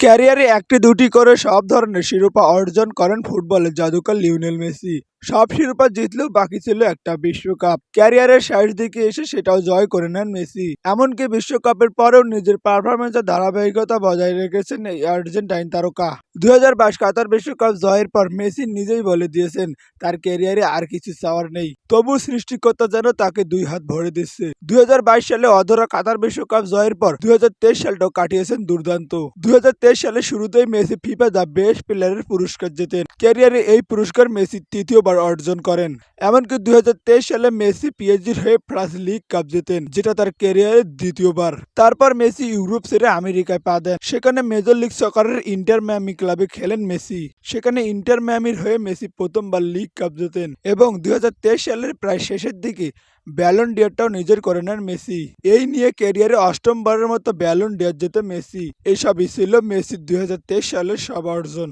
ক্যারিয়ারে একটি দুটি করে সব ধরনের শিরোপা অর্জন করেন ফুটবলের জাদুকর লিওনেল মেসি। সব শিরোপা জিতলেও বাকি ছিল একটা বিশ্বকাপ। ক্যারিয়ারের শেষ দিকে এসে সেটাও জয় করে নেন মেসি। এমনকি বিশ্বকাপের পরেও নিজের পারফরমেন্সের ধারাবাহিকতা বজায় রেখেছেন এই আর্জেন্টাইন তারকা। দুই হাজার বাইশ কাতার বিশ্বকাপ জয়ের পর মেসি নিজেই বলে দিয়েছেন, তার ক্যারিয়ারে আর কিছু চাওয়ার নেই। তবু সৃষ্টিকর্তা যেন তাকে দুই হাত ভরে দিচ্ছে। দুই হাজার বাইশ সালে অধরা কাতার বিশ্বকাপ জয়ের পর দুই হাজার তেইশ সালটাও কাটিয়েছেন দুর্দান্ত। দুই হাজার তেইশ সালে শুরুতেই মেসি ফিফা দ্য বেস্ট প্লেয়ারের পুরস্কার জেতেন। ক্যারিয়ারে এই পুরস্কার মেসি তৃতীয়বার অর্জন করেন। এমনকি দুই হাজার তেইশ সালে মেসি পিএসজির হয়ে ফ্রান্স লিগ কাপ জেতেন, যেটা তার ক্যারিয়ারের দ্বিতীয়বার। তারপর মেসি ইউরোপ ছেড়ে আমেরিকায় পা দেন। সেখানে মেজর লিগ সকারের ইন্টার ম্যামি ক্লাবে খেলেন মেসি। সেখানে ইন্টার ম্যামির হয়ে মেসি প্রথমবার লিগ কাপ জেতেন এবং দুই হাজার তেইশ সালের প্রায় শেষের দিকে ব্যালন ডিয়ারটাও নিজের করে নেন মেসি। এই নিয়ে ক্যারিয়ারে অষ্টমবারের মতো ব্যালন ডিয়ার জেতে মেসি। এইসবই ছিল মেসির দুই সালের সব অর্জন।